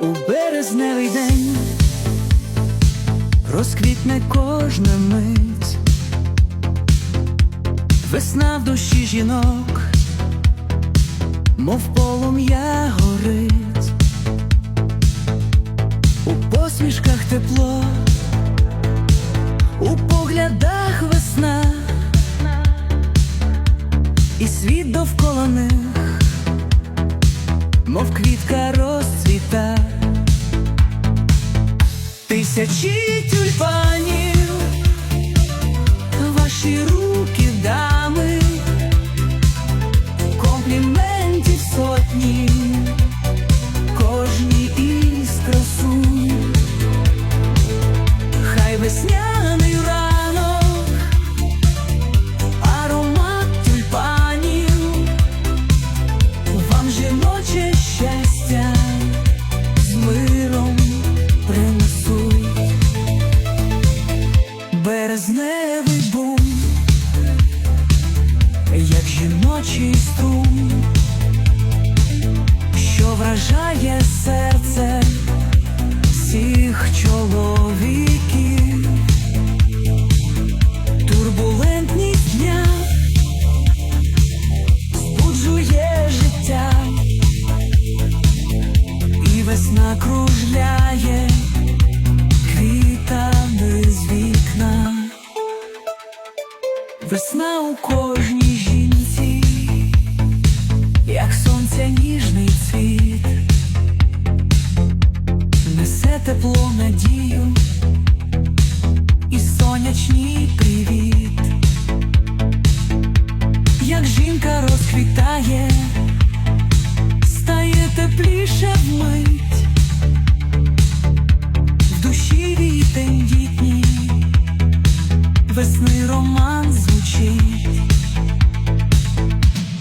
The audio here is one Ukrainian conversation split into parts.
у березневий день. Розквітне кожна мить, весна в душі жінок, мов полум'я горить, у посмішках тепло, у поглядах весна, і світ довкола них мов квітка розцвіта, тисячі тюльпанів, ваші руки жіночий що вражає серце всіх чоловіків, турбулентність дня збуджує життя, і весна кружляє квітами з вікна, весна у кожній жінці, сонця ніжний цвіт, несе тепло надію і сонячний привіт. Як жінка розквітає, стає тепліше вмить, в душі вітень дітній, весни роман звучить,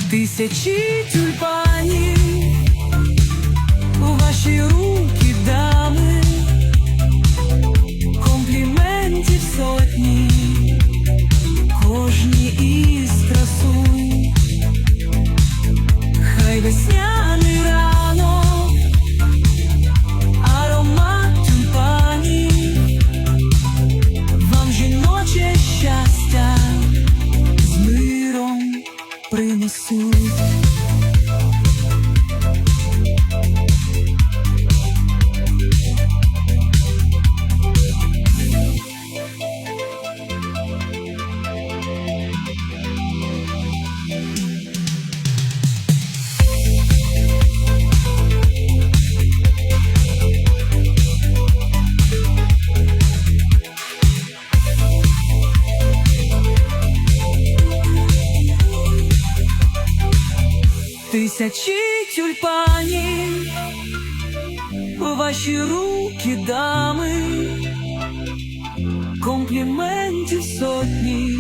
тисячі тюльпанів у ваші руки дами, компліментів сотні кожній із красунь, хай весняний ранок, аромат тюльпанів, вам жіноче щастя soon. Тисячі тюльпанів у ваші руки дами, компліментів сотні,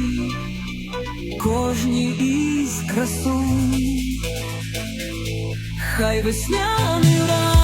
кожній із красу, хай весняний ранок.